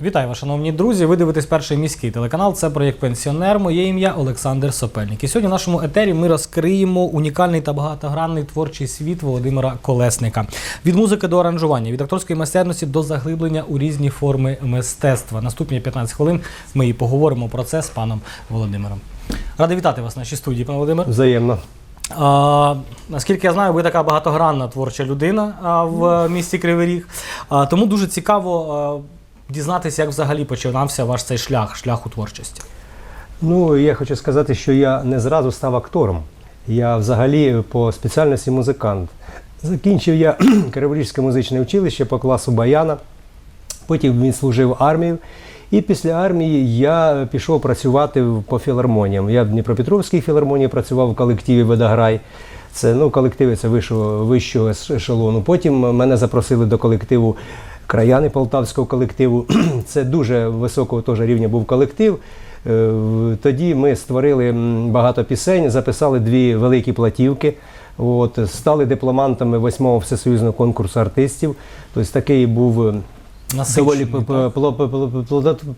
Вітаю вас, шановні друзі. Ви дивитесь перший міський телеканал. Це проєкт Пенсіонер. Моє ім'я Олександр Сопельник. І сьогодні в нашому етері ми розкриємо унікальний та багатогранний творчий світ Володимира Колесника. Від музики до аранжування, від акторської майстерності до заглиблення у різні форми мистецтва. Наступні 15 хвилин ми і поговоримо про це з паном Володимиром. Радий вітати вас в нашій студії, пане Володимир. Взаємно. А, наскільки я знаю, ви така багатогранна творча людина в місті Кривий Ріг. А, тому дуже цікаво дізнатися, як взагалі починався ваш цей шлях, шлях у творчості. Ну, я хочу сказати, що я не зразу став актором. Я взагалі по спеціальності музикант. Закінчив я Криворізьке музичне училище по класу Баяна. Потім він служив армію. І після армії я пішов працювати по філармоніям. Я в Дніпропетровській філармонії працював в колективі Водограй. Це ну, колективи це вищого, вищого ешелону. Потім мене запросили до колективу краяни полтавського колективу. Це дуже високого теж рівня був колектив. Е, Тоді ми створили багато пісень, записали дві великі платівки. От, стали дипломантами восьмого всесоюзного конкурсу артистів. Тобто такий був. Доволі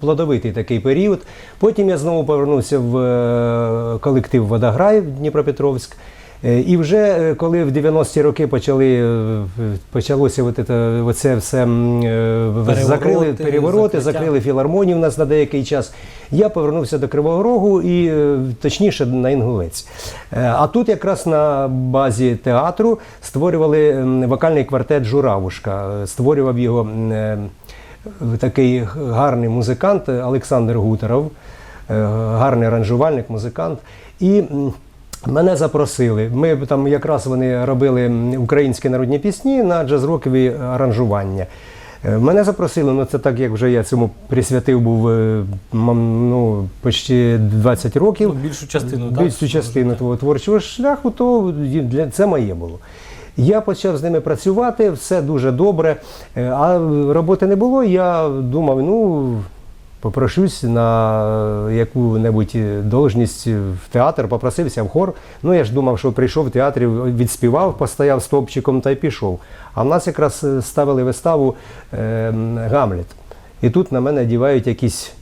плодовитий такий період. Потім я знову повернувся в е, колектив Водограй в Дніпропетровськ. Е, І вже е, коли в 90-ті роки почали, е, почалося от це, оце все Перевороти, закрили перевороти, закриття. закрили філармонію у нас на деякий час. Я повернувся до Кривого Рогу і точніше на Інгулець. А тут якраз на базі театру створювали вокальний квартет Журавушка. Створював його такий гарний музикант Олександр Гутеров, гарний аранжувальник, музикант. І мене запросили. Ми там якраз вони робили українські народні пісні на джаз-рокові аранжування. Е, Мене запросили, ну це так як вже я цьому присвятив був е, ну, почти 20 років. Ну, більшу частину, так? Більшу частину твого творчого шляху, то для це моє було. Я почав з ними працювати, все дуже добре. Е, А роботи не було. Я думав, ну попрошусь на яку-небудь должність в театр, попросився в хор. Ну я ж думав, що прийшов в театрі, відспівав, постояв стовпчиком та й пішов. А в нас якраз е, ставили виставу е, Гамлет. І тут на мене дівають якісь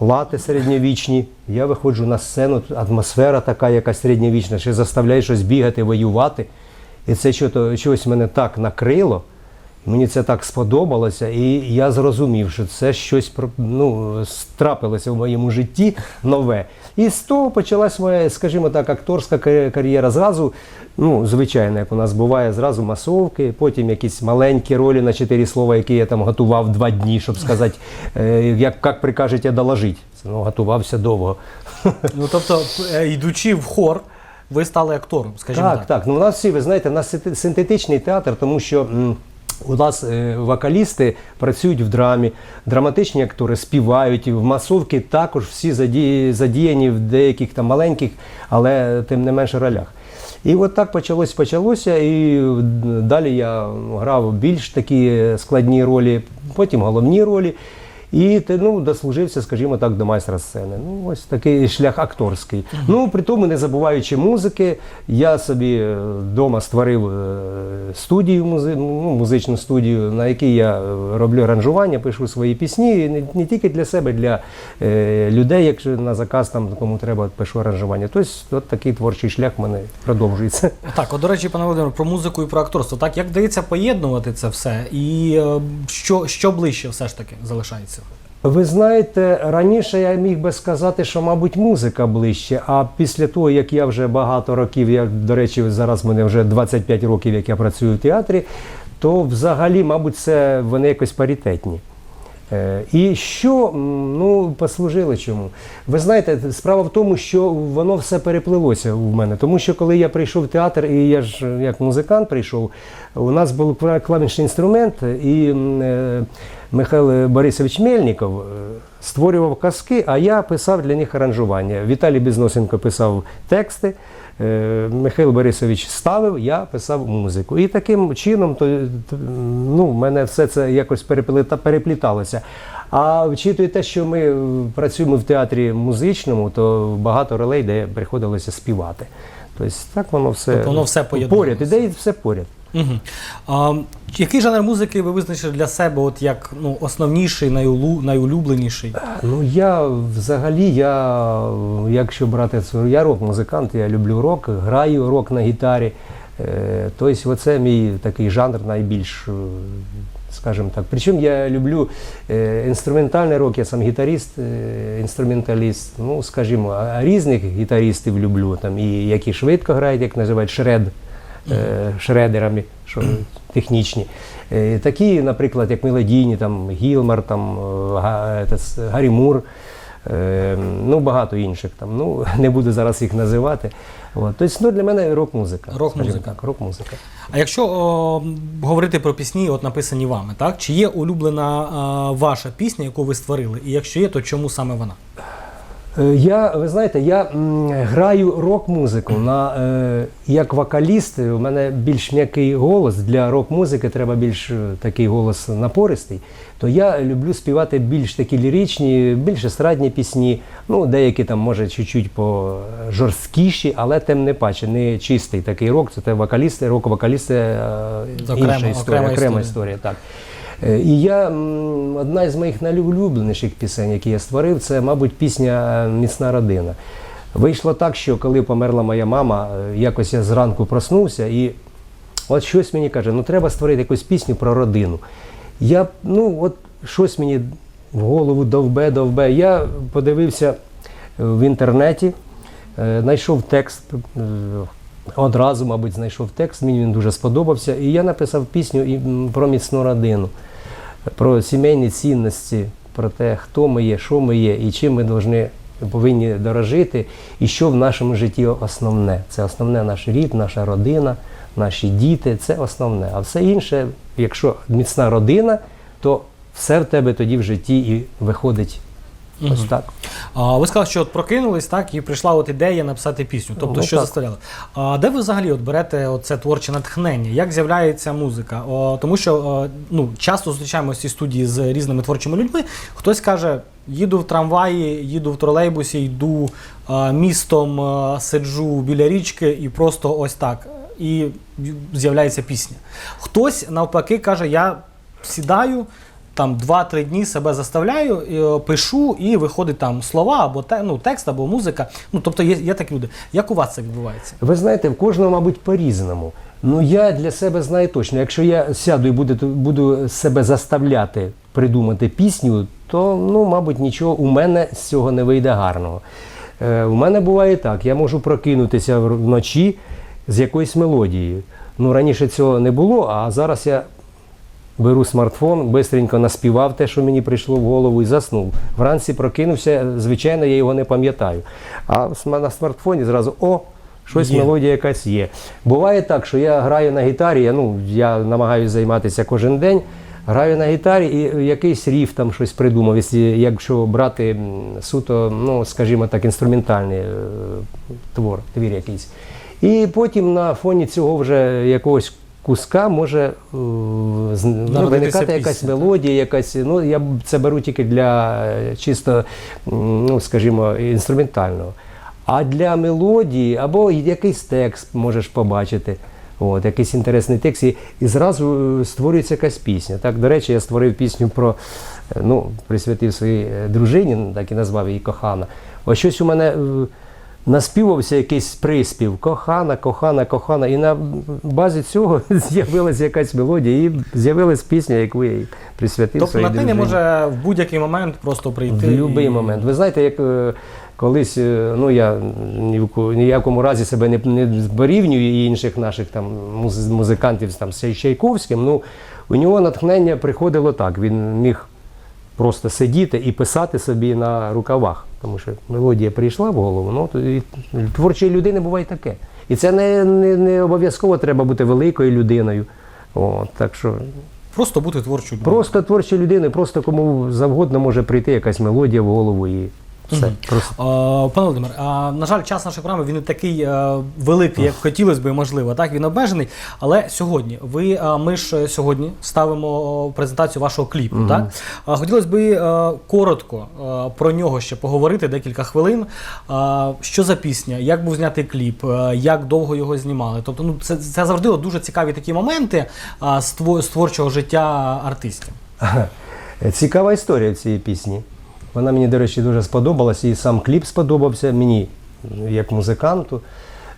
лати середньовічні. Я виходжу на сцену, атмосфера така, якась середньовічна, ще заставляє щось бігати, воювати. І це чого- чогось мене так накрило. Мені це так сподобалося, і я зрозумів, що це щось ну, трапилося в моєму житті нове. І з того почалась моя, скажімо так, акторська кар'єра. Зразу, ну, звичайно, як у нас буває, зразу масовки, потім якісь маленькі ролі на чотири слова, які я там готував два дні, щоб сказати, е, як, як прикажете доложити. Ну, готувався довго. Ну тобто, е, йдучи в хор, ви стали актором, скажімо так. Так, так. Ну, у нас всі, ви знаєте, у нас синтетичний театр, тому що. У нас е, вокалісти працюють в драмі, драматичні актори співають, в масовки також всі задіяні в деяких там маленьких, але тим не менше ролях. І от так почалось, почалося, і далі я грав більш такі складні ролі, потім головні ролі. І ти, ну, дослужився, скажімо так, до майстра сцени. Ну, ось такий шлях акторський. Ну, при тому, не забуваючи музики, я собі вдома створив е, студію, музи- ну, музичну студію, на якій я е, роблю аранжування, пишу свої пісні, і не, не тільки для себе, для е, людей, якщо на заказ там кому треба, пишу аранжування. Тобто, от такий творчий шлях в мене продовжується. Так, от, до речі, пане Володимире, про музику і про акторство. Так, як вдається поєднувати це все? І е, що, що ближче все ж таки залишається? Ви знаєте, раніше я міг би сказати, що, мабуть, музика ближче. А після того, як я вже багато років, я, до речі, зараз мене вже 25 років, як я працюю в театрі, то взагалі, мабуть, це вони якось паритетні. Е, І що ну, послужило чому? Ви знаєте, справа в тому, що воно все переплилося в мене. Тому що коли я прийшов в театр, і я ж як музикант прийшов, у нас був клавішний інструмент, і е, Михайло Борисович Мельников е, створював казки, а я писав для них аранжування. Віталій Бізносенко писав тексти. Е, Михайло Борисович ставив, я писав музику. І таким чином то, ну, в мене все це якось переплита- перепліталося. А вчитує те, що ми е, працюємо в театрі музичному, то багато ролей, де приходилося співати. Тобто так воно все, Тобто воно все поряд, іде і все поряд. Угу. А, який жанр музики ви визначили для себе от як ну, основніший, найулу, найулюбленіший? Ну я взагалі, я, якщо брати це, я рок-музикант, я люблю рок, граю рок на гітарі. Е, Тобто, оце мій такий жанр найбільш, е, скажімо так. Причому я люблю е, інструментальний рок, я сам гітаріст, е, інструменталіст. Ну, скажімо, різних гітаристів люблю, там, і які швидко грають, як називають шред, е, шредерами, що технічні. Е, Такі, наприклад, як мелодійні, там Гілмар, там е, е, Гаррі Мур, е, ну багато інших там. Ну не буду зараз їх називати. От. Тобто, ну, для мене рок-музика. Рок-музика. Так, рок-музика. А якщо о, говорити про пісні, от написані вами, так? Чи є улюблена а, ваша пісня, яку ви створили? І якщо є, то чому саме вона? Е, Я, ви знаєте, я граю рок-музику на е, як вокаліст. У мене більш м'який голос для рок-музики, треба більш е, такий голос напористий. То я люблю співати більш такі ліричні, більш естрадні пісні. Ну, деякі там, може, чуть-чуть по жорсткіші, але тим не паче, не чистий такий рок. Це те вокалісти, рок-вокалісти е, інша історія, окрема історія, так. Е, І я одна із моїх найулюбленіших пісень, які я створив, це, мабуть, пісня е, Міцна родина. Вийшло так, що коли померла моя мама, е, якось я зранку проснувся і от щось мені каже, ну треба створити якусь пісню про родину. Я, ну, от щось мені в голову довбе, довбе. Я подивився в інтернеті, знайшов текст. Одразу, мабуть, знайшов текст, мені він дуже сподобався. І я написав пісню про міцну родину, про сімейні цінності, про те, хто ми є, що ми є і чим ми повинні, повинні дорожити, і що в нашому житті основне. Це основне наш рід, наша родина, наші діти це основне. А все інше, якщо міцна родина, то все в тебе тоді в житті і виходить ось так. А, ви сказали, що от прокинулись, так, і прийшла от ідея написати пісню. Тобто, Ну, що так. заставляло? А де ви взагалі от берете це творче натхнення? Як з'являється музика? О, тому що о, ну, часто зустрічаємося в цій студії з різними творчими людьми. Хтось каже, їду в трамваї, їду в тролейбусі, йду а, містом, а, сиджу біля річки і просто ось так. І з'являється пісня. Хтось навпаки каже, я сідаю. Там 2-3 дні себе заставляю, е, пишу, і виходить там слова або те, ну, текст, або музика. Ну, тобто є, є такі люди. Як у вас це відбувається? Ви знаєте, в кожного, мабуть, по-різному. Ну я для себе знаю точно. Якщо я сяду і буду, буду себе заставляти придумати пісню, то ну, мабуть, нічого у мене з цього не вийде гарного. Е, у мене буває так, я можу прокинутися вночі з якоюсь мелодією. Ну, раніше цього не було, а зараз я беру смартфон, бистренько наспівав те, що мені прийшло в голову, і заснув. Вранці прокинувся, звичайно, я його не пам'ятаю. А на смартфоні зразу о. Щось Є. мелодія якась є. Буває так, що я граю на гітарі, я, ну, я намагаюся займатися кожен день. Граю на гітарі і якийсь ріф там щось придумав, якщо, якщо брати суто, ну, скажімо так, інструментальний е, твор, твір якийсь. І потім на фоні цього вже якогось куска може е, ну, виникати якась пісня, мелодія, якась. Ну, я це беру тільки для е, чисто, ну, скажімо, інструментального. А для мелодії або якийсь текст можеш побачити. От, якийсь інтересний текст, і, і зразу е, створюється якась пісня. Так, до речі, я створив пісню про, ну, присвятив своїй дружині, так і назвав її кохана. Ось щось у мене наспівався якийсь приспів кохана, кохана, кохана. І на базі цього з'явилася якась мелодія, і з'явилась пісня, яку я їй присвятив Тобто своїй натхнення може в будь-який момент просто прийти. В будь-який і- момент. Ви знаєте, як е, колись, е, ну я ні в ко- ніякому разі себе не, не порівнюю і інших наших там муз- музикантів там, з Чайковським. Ну, у нього натхнення приходило так. Він міг просто сидіти і писати собі на рукавах. Тому що мелодія прийшла в голову, ну то і творчої людини буває таке. І це не, не, не обов'язково треба бути великою людиною. О, так що Просто бути творчою. людиною. Просто творчою людини, просто кому завгодно може прийти якась мелодія в голову і Все. Мгм. Е, Пане Володимир, а, на жаль, час нашої програми він не такий е, великий, як хотілося б, можливо. Так він обмежений. Але сьогодні ви е, ми ж е, сьогодні ставимо презентацію вашого кліпу. Так А, хотілося б е, коротко е, про нього ще поговорити декілька хвилин. А, Що за пісня? Як був знятий кліп? Е, Як довго його знімали? Тобто, ну це, це завжди от дуже цікаві такі моменти а, з тво- з творчого життя артистів. Цікава історія цієї пісні. Вона мені, до речі, дуже сподобалась, і сам кліп сподобався мені, як музиканту.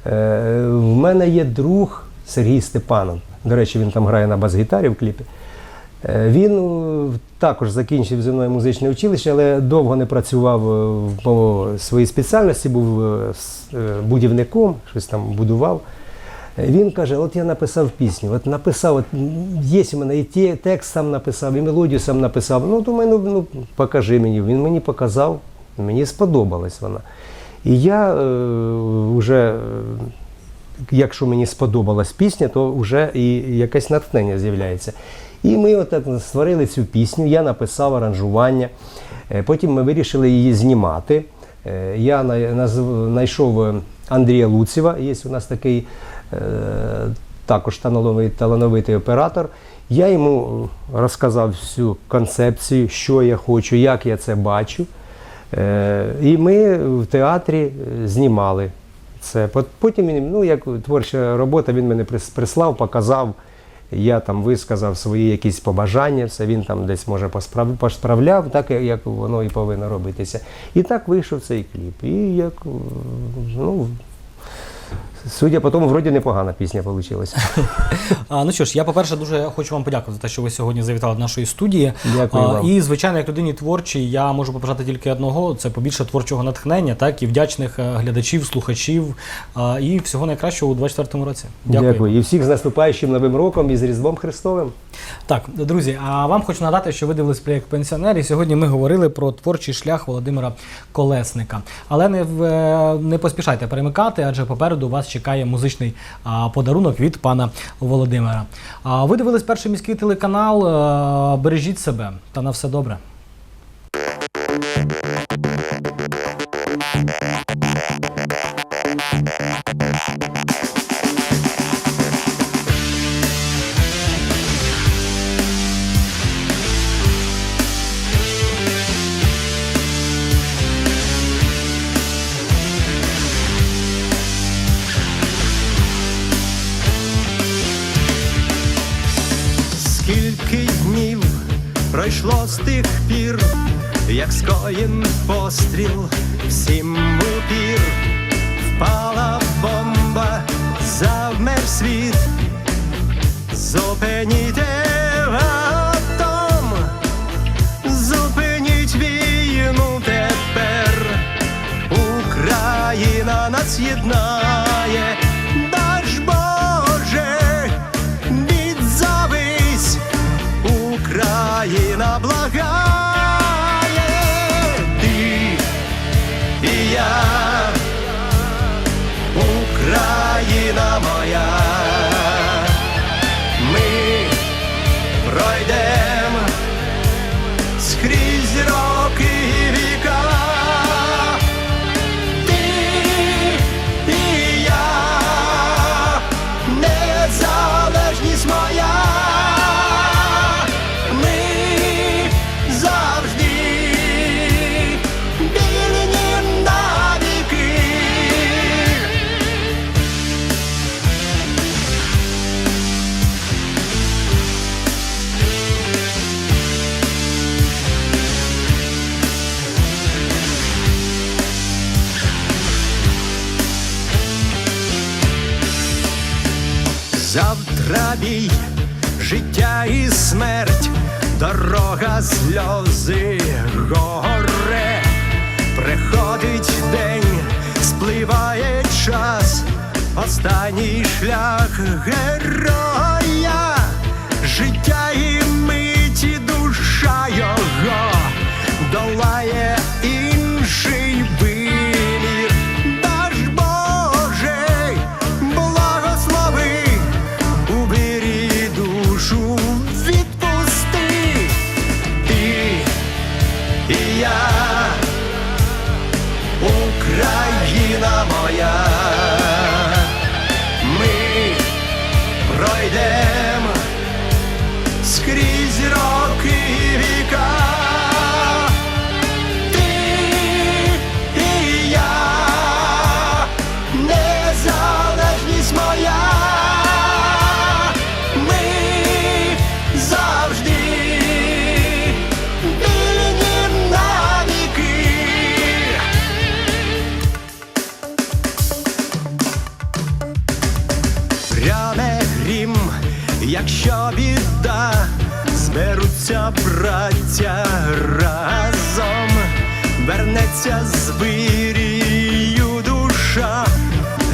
Е, В мене є друг Сергій Степанов. До речі, він там грає на бас-гітарі в кліпі. Е, Він е, також закінчив зі мною музичне училище, але довго не працював по своїй спеціальності, був будівником, щось там будував. Е, Він каже: от я написав пісню, от написав, от є у мене і те- текст сам написав, і мелодію сам написав. Ну, думаю, ну, ну покажи мені. Він мені показав, мені сподобалась вона. І я е, вже, е, якщо мені сподобалась пісня, то вже і якесь натхнення з'являється. І ми отак створили цю пісню, я написав аранжування. Потім ми вирішили її знімати. Я знайшов Андрія Луцева, є у нас такий також талановитий, оператор. Я йому розказав всю концепцію, що я хочу, як я це бачу. Е, І ми в театрі е, знімали це. Потім він, ну, як творча робота, він мене прис- прислав, показав. Я там висказав свої якісь побажання, все він там десь може посправ- посправляв, так як воно і повинно робитися. І так вийшов цей кліп. І як е, ну, судя по тому, вроді непогана пісня вийшла. А, ну що ж, я, по-перше, дуже хочу вам подякувати за те, що ви сьогодні завітали до нашої студії. Дякую А, вам. І, звичайно, як людині творчій, я можу побажати тільки одного: це побільше творчого натхнення, так і вдячних е, глядачів, слухачів а, і всього найкращого у 24-му році. Дякую. І всіх з наступаючим Новим роком і з Різдвом Христовим. Так, друзі, а вам хочу нагадати, що ви дивились проєкт пенсіонер, і сьогодні ми говорили про творчий шлях Володимира Колесника. Але не е, не поспішайте перемикати, адже попереду вас чекає музичний подарунок від пана Володимира. Ви дивились перший міський телеканал. Бережіть себе та на все добре. Як скоєн постріл всім упір, впала бомба, завмер світ, зупиніть атом, зупиніть війну тепер, Україна нас єднає, бій, життя і смерть, дорога сльози горе, приходить день, спливає час, останній шлях героя, життя і якщо біда, зберуться браття разом, вернеться з душа,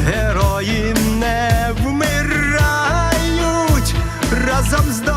герої не вмирають разом з.